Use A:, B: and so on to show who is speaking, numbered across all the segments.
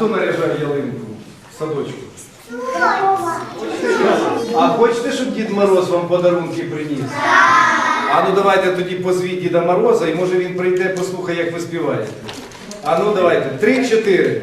A: хто наряжає ялинку в садочку? А хочете, щоб Дід Мороз вам подарунки приніс? А ну давайте тоді позвіть Діда Мороза і може він прийде, послухає, як ви співаєте. А ну давайте. Три-чотири.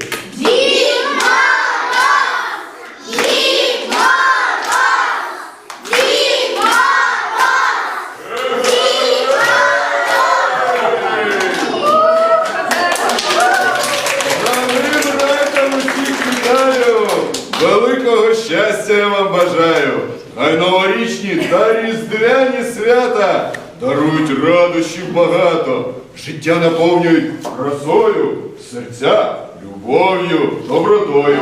B: Великого щастя я вам бажаю! Хай новорічні та різдвяні свята дарують радощів багато, життя наповнюють красою, серця любов'ю, добротою.